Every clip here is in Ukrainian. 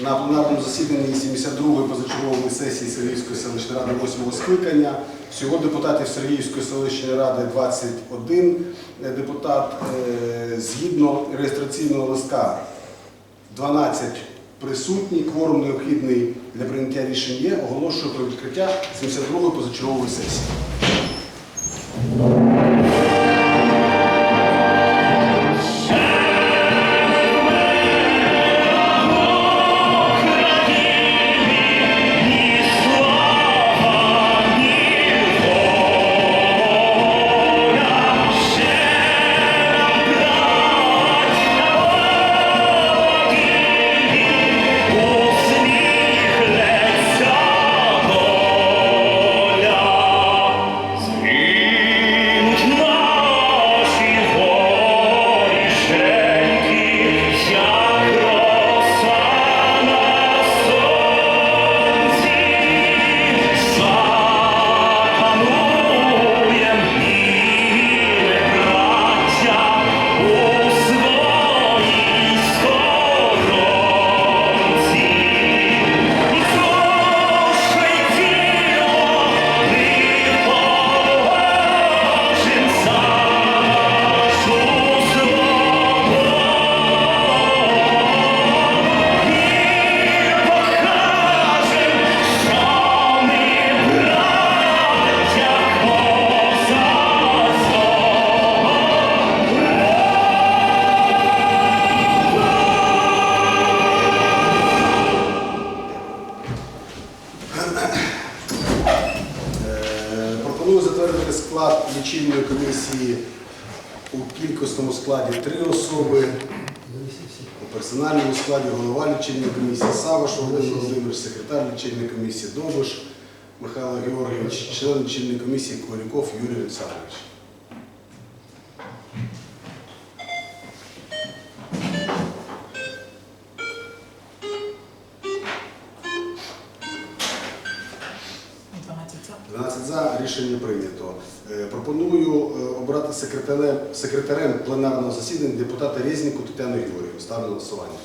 на пленарному засіданні 72-ї позачергової сесії Сергіївської селищної ради 8-го скликання. Всього депутатів Сергіївської селищної ради 21 депутат. Е, Згідно реєстраційного листка 12 присутні, кворум необхідний для прийняття рішень є. Оголошую про відкриття 72-ї позачергової сесії. Секретар комісії Довбиш Михайло Георгійович, член лічильної комісії Корюков Юрій Олександрович. 12 за рішення прийнято. Е, Пропоную е, обрати секретарем, секретарем пленарного засідання депутата Резніку Тетяну Юрію. Ставлю на голосування.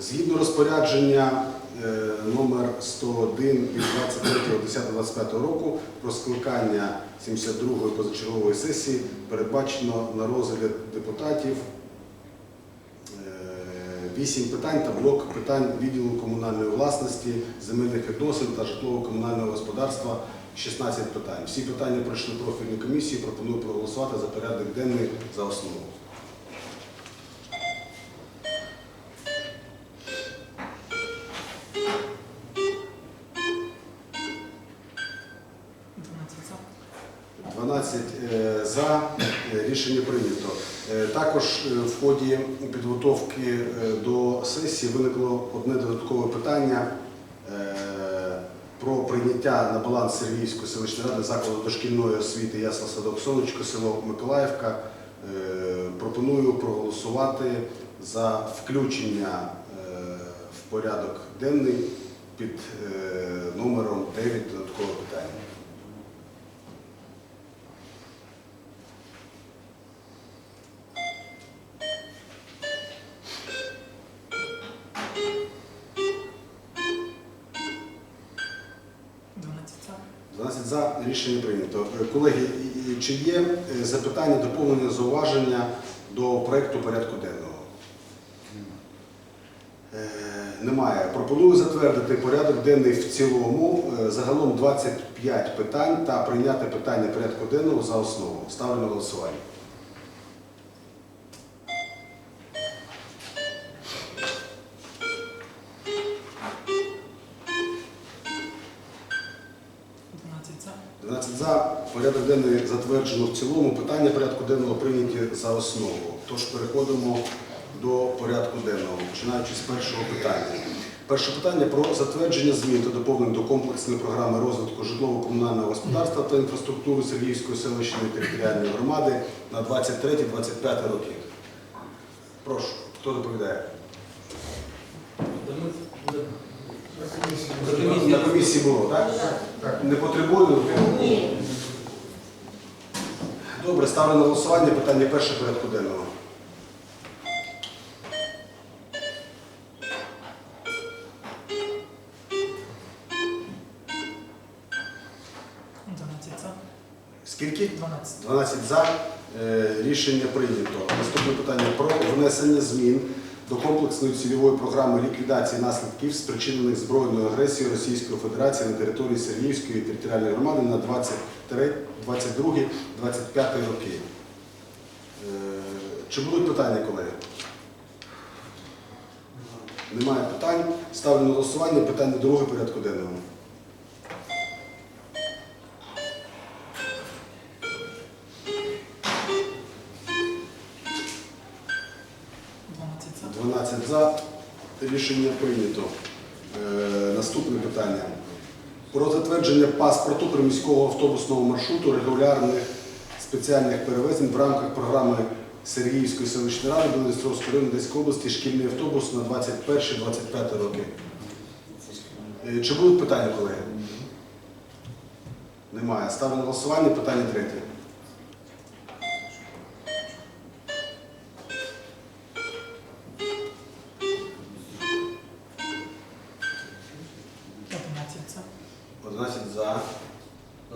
Згідно розпорядження е, номер 101 від 23.10.25 року про скликання 72-ї позачергової сесії передбачено на розгляд депутатів е, вісім питань та блок питань відділу комунальної власності, земельних відносин та житлово-комунального господарства 16 питань. Всі питання пройшли профільну комісію. Пропоную проголосувати за порядок денний за основу. Дванадцять за. 12 е, за Е, рішення прийнято. Е, Також в ході підготовки до сесії виникло одне додаткове питання про прийняття на баланс Сергіївської селищної ради закладу дошкільної освіти Ясла Садок Сонечко, село Миколаївка. Е, Пропоную проголосувати за включення е, в порядок денний під е, номером 9 додаткового питання. 12 за рішення прийнято. Е, Колеги, чи є е, запитання, доповнення, зауваження до проекту порядку денного? Е, Немає. Пропоную затвердити порядок денний в цілому. Загалом 25 питань та прийняти питання порядку денного за основу. Ставлю на голосування. Затверджено в цілому. Питання порядку денного прийняті за основу. Тож переходимо до порядку денного, починаючи з першого питання. Перше питання про затвердження змін та доповнень до комплексної програми розвитку житлово-комунального господарства та інфраструктури Сергіївської селищної територіальної громади на 23-25 роки. Прошу, хто доповідає? На комісії було, так? Не потребує? Ні. Добре, ставлю на голосування питання перше порядку денного. Скільки? Дванадцять. 12 за. Е, Рішення прийнято. Наступне питання про внесення змін до комплексної цільової програми ліквідації наслідків, спричинених збройною агресією Російської Федерації на території Сергіївської територіальної громади на 22-25 роки. Е, Чи будуть питання, колеги? Немає питань. Ставлю на голосування питання друге порядку денного. 12 за. Рішення прийнято. Е, наступне питання. Про затвердження паспорту приміського автобусного маршруту регулярних спеціальних перевезень в рамках програми Сергіївської селищної ради Білоістровської району Одеської області шкільний автобус на 21-25 роки. Е, Чи будуть питання, колеги? Немає. Ставлю на голосування питання третє. Одинадцять за. 11 за.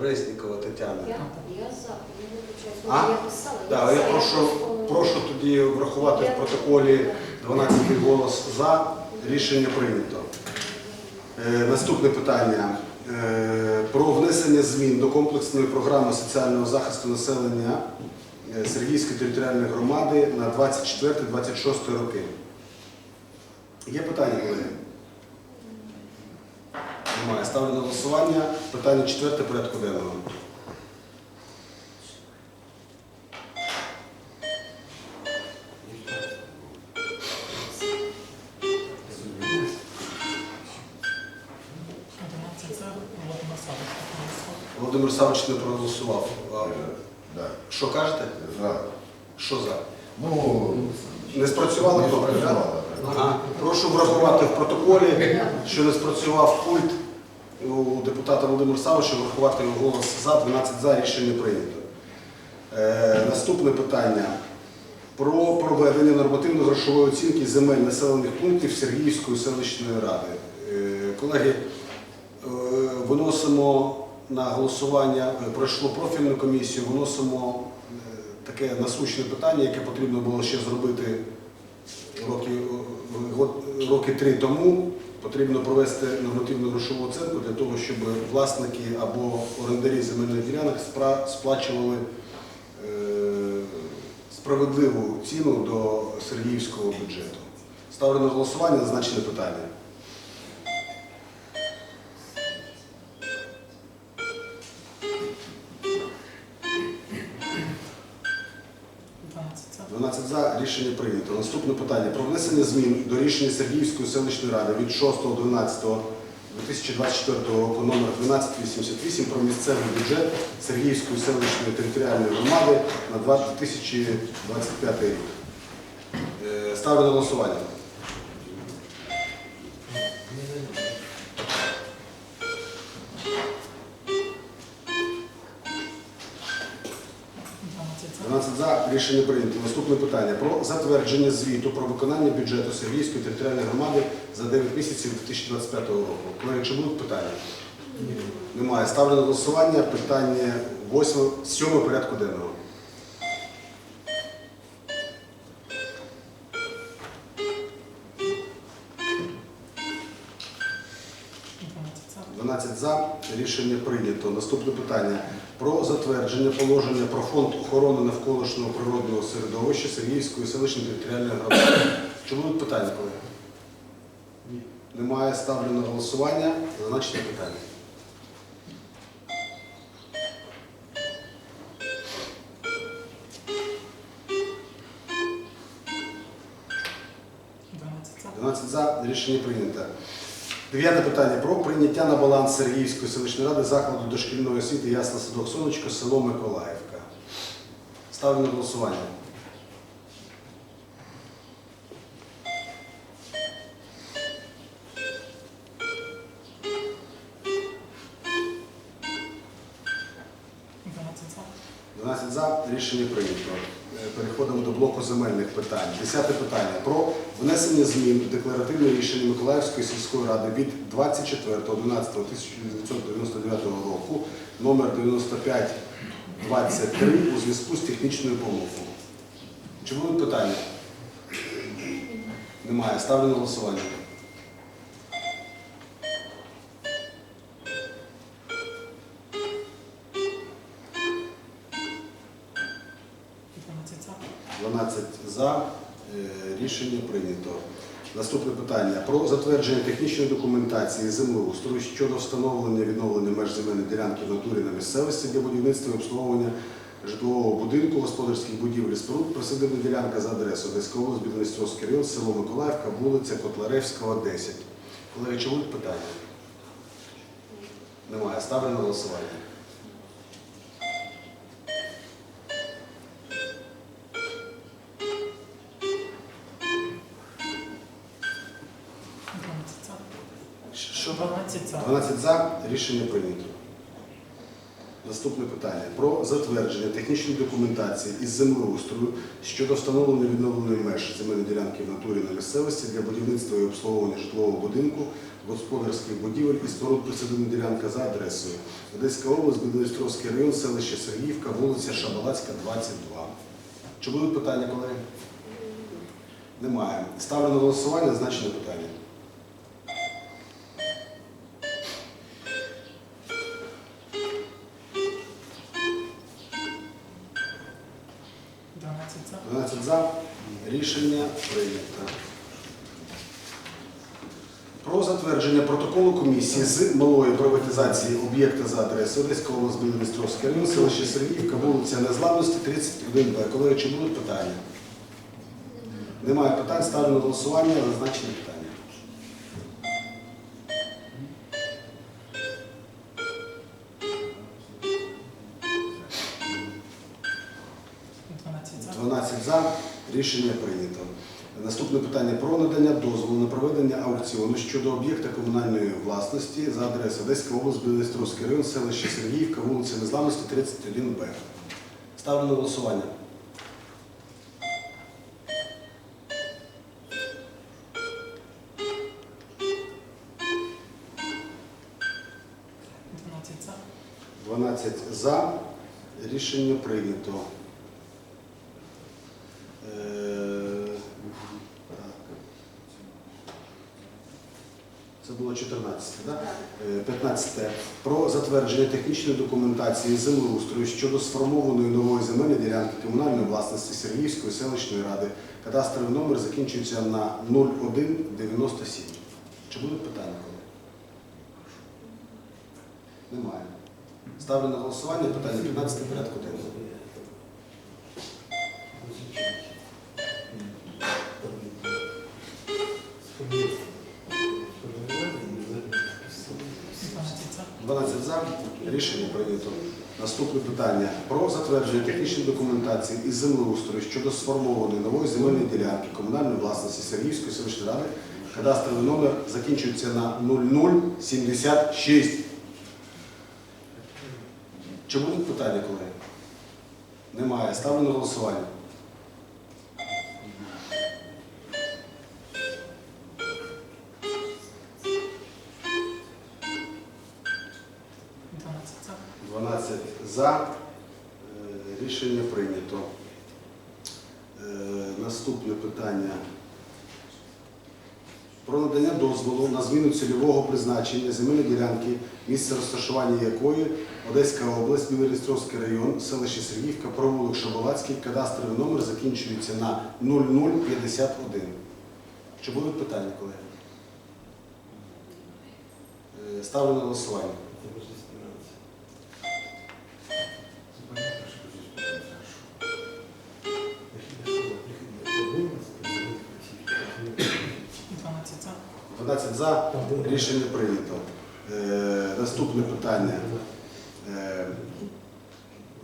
Резнікова Тетяна. Я, я за, я не вибачаюсь. А? Я писала. Так, я писала, прошу, просто- прошу тоді врахувати в протоколі 12 голос за. Рішення прийнято. Е, наступне питання. Е, про внесення змін до комплексної програми соціального захисту населення е, Сергійської територіальної громади на 24-26 роки. Є питання, колеги? Немає. Ставлю на голосування. Питання четверте порядку денного. Володимир не проголосував. А, Да. Що кажете? За. Що за? Ну, Не спрацювали не кнопки, спрацювала. Ага. Прошу врахувати в протоколі, що не спрацював пульт у депутата Володимира Савича, врахувати його голос за, 12 за, рішення прийнято. Е, наступне питання. Про проведення нормативно-грошової оцінки земель населених пунктів Сергіївської селищної ради. Е, колеги, е, виносимо на голосування, е, пройшло профільну комісію, виносимо е, таке насущне питання, яке потрібно було ще зробити роки, е, роки три тому. Потрібно провести нормативну грошову оцінку для того, щоб власники або орендарі земельних ділянок сплачували справедливу ціну до Сергіївського бюджету. Ставлю на голосування зазначене питання. Питання про внесення змін до рішення Сергіївської селищної ради від 6.12.2024 року номер 1288 про місцевий бюджет Сергіївської селищної територіальної громади на 2025 рік. Е, Ставлю на голосування. За. 12 за рішення прийнято. Наступне питання про затвердження звіту про виконання бюджету Сергіївської територіальної громади за 9 місяців 2025 року. Колеги, чи будуть питання? Немає. Ставлю на голосування питання 8, 7 порядку денного. 12 за. за. Рішення прийнято. Наступне питання про затвердження положення про фонд охорони навколишнього природного середовища Сергіївської селищної територіальної громади. Чи будуть питання, колеги? Немає. Ставлю на голосування. Зазначене питання. Рішення прийнято. Дев'яте питання про прийняття на баланс Сергіївської селищної ради закладу дошкільної освіти Ясна Садок Сонечко, село Миколаївка. Ставлю на голосування. До блоку земельних питань. Десяте питання про внесення змін в декларативне рішення Миколаївської сільської ради від 24.11.1999 року номер 9523 у зв'язку з технічною помилкою. Чи будуть питання? Немає. Ставлю на голосування. Рішення прийнято. Наступне питання про затвердження технічної документації землеустрою щодо встановлення відновлення меж земельної ділянки в натурі на місцевості для будівництва і обслуговування житлового будинку, господарських будівель споруд, присадибна ділянка за адресою Одеська область, Білоністровський район, село Миколаївка, вулиця Котляревського, 10. Колеги, будуть питання? Немає. Ставлю на голосування. 12 за. Рішення прийнято. Наступне питання про затвердження технічної документації із землеустрою щодо встановлення відновленої меж земельної ділянки в натурі на місцевості для будівництва і обслуговування житлового будинку, господарських будівель і споруд присадибна ділянка за адресою Одеська область, Білоістровський район, селище Сергіївка, вулиця Шабалацька, 22. Чи будуть питання, колеги? Немає. Ставлю на голосування зазначене питання. Прийнято. Про затвердження протоколу комісії з малої приватизації об'єкта за адресою Одеська область, Білоністровський район, селище Сергіївка, вулиця Незламності, 31Б. Колеги, чи будуть питання? Немає питань. Ставлю на голосування зазначені питання. 12 за. Рішення прийнято. Наступне питання про надання дозволу на проведення аукціону щодо об'єкта комунальної власності за адресою Одеська область, Білоістровський район, селище Сергіївка, вулиця Незламності, 31Б. Ставлю на голосування. За. 12 за. Рішення прийнято. Це було 14, так? Е, 15. Про затвердження технічної документації землеустрою щодо сформованої нової земельної ділянки комунальної власності Сергіївської селищної ради. Кадастровий номер закінчується на 0197. Чи будуть питання? колеги? Немає. Ставлю на голосування питання 15 порядку денного. Рішення. Наступне питання про затвердження технічної документації із землеустрою щодо сформованої нової земельної ділянки комунальної власності Сергіївської селищної ради. Кадастровий номер закінчується на 0076. Чи будуть питання, колеги? Немає. Ставлю на голосування. Цільового призначення земельної ділянки, місце розташування якої Одеська область, Білорістровський район, селище Сергіївка, провулок Шабалацький, кадастровий номер закінчується на 0051. Чи будуть питання, колеги? Е, Ставлю на голосування. За. Рішення прийнято. Е, Наступне питання. Е,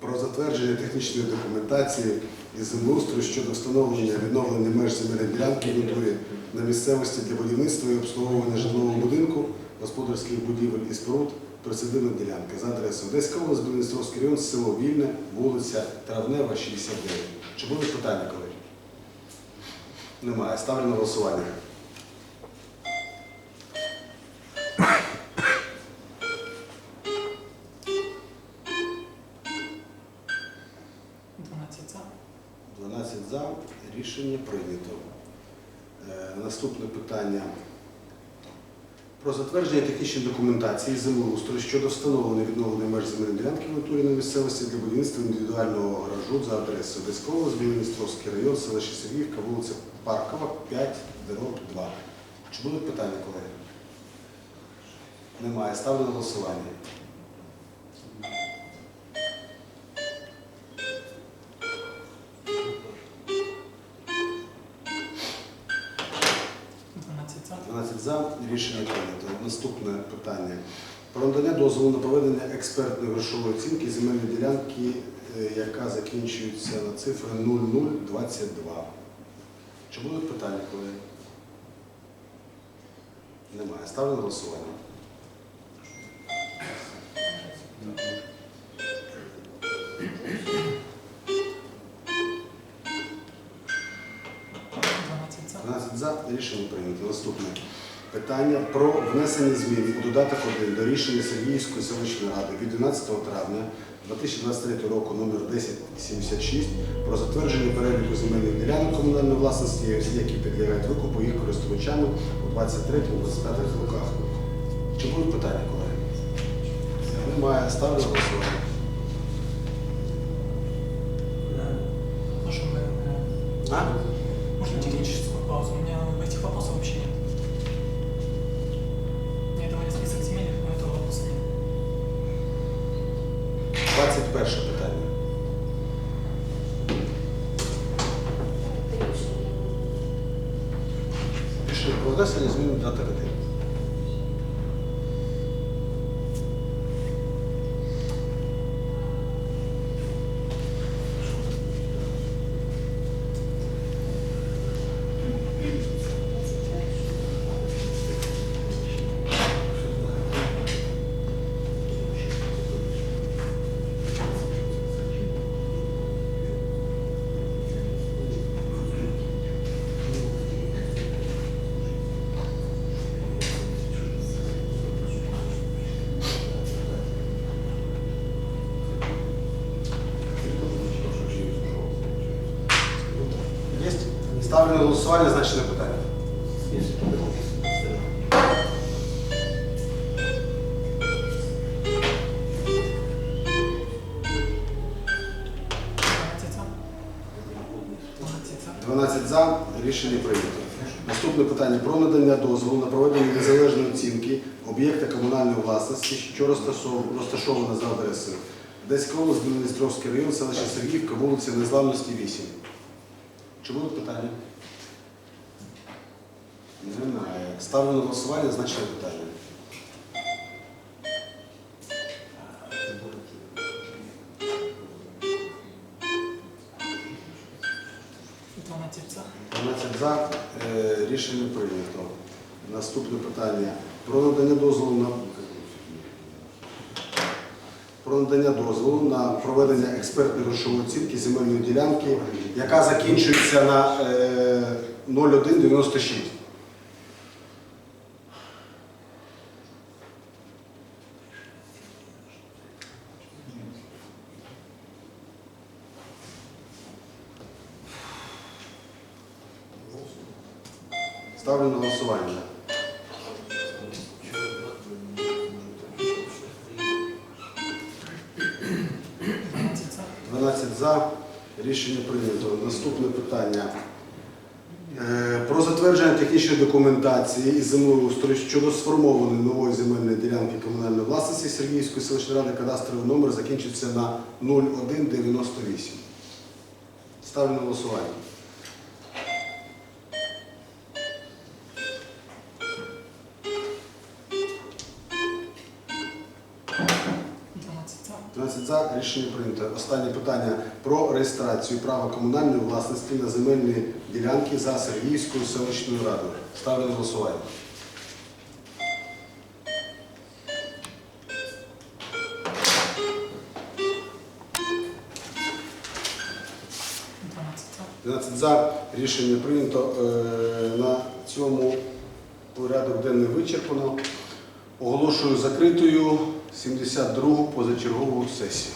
Про затвердження технічної документації із землеустрою щодо встановлення відновлення меж земельної ділянки в на місцевості для будівництва і обслуговування житлового будинку, господарських будівель і споруд, присадибна ділянка за адресою Одеська область, Білоністровський район, село Вільне, вулиця Травнева, 69. Чи будуть питання, колеги? Немає. Ставлю на голосування. Питання. Про затвердження технічної документації землеустрою щодо встановлення відновлення меж земельної ділянки в натурі на місцевості для будівництва індивідуального гаражу за адресою Одеська Зміністровський район, селище Сергіївка, вулиця Паркова, 5, дорог 2. Чи будуть питання, колеги? Немає. Ставлю на голосування. Рішення прийнято. Наступне питання. Про надання дозволу на проведення експертної грошової оцінки земельної ділянки, е, яка закінчується на цифри 0022. Чи будуть питання, колеги? Немає. Ставлю на голосування. 12 за. Рішення прийнято. Наступне питання про внесення змін у додаток 1 до рішення Сергіївської селищної ради від 12 травня 2023 року номер 1076 про затвердження переліку земельних ділянок комунальної власності, які підлягають викупу їх користувачами у 23-25 роках. Чи будуть питання, колеги? Немає. Ставлю голосування. 21 питання. Рішення про внесення змін до голосування значне питання. Дванадцать за. 12 за. Рішення прийнято. Наступне питання про надання дозволу на проведення незалежної оцінки об'єкта комунальної власності, що розташов- розташована за адресою Одеська область, Білоністровський район, селище Сергіївка, вулиця Незламності 8. Чи будуть питання? Немає. Ставлю на голосування значне питання. За. 12 за. Е, Рішення прийнято. Наступне питання. Про надання дозволу на про надання дозволу на проведення експертної грошової оцінки земельної ділянки, яка закінчується на е, 0196. Ставлю на голосування. 12 за. Рішення прийнято. Наступне питання. Е, Про затвердження технічної документації із землеустрою щодо сформованої нової земельної ділянки комунальної власності Сергіївської селищної ради кадастровий номер закінчиться на 0198. Ставлю на голосування. 11 за. Рішення прийнято. Останнє питання про реєстрацію права комунальної власності на земельні ділянки за Сергіївською селищною радою. Ставлю на голосування. 12 за. за. Рішення прийнято. Е, На цьому порядок денний вичерпано. Оголошую закритою 72-гу позачергову сесію.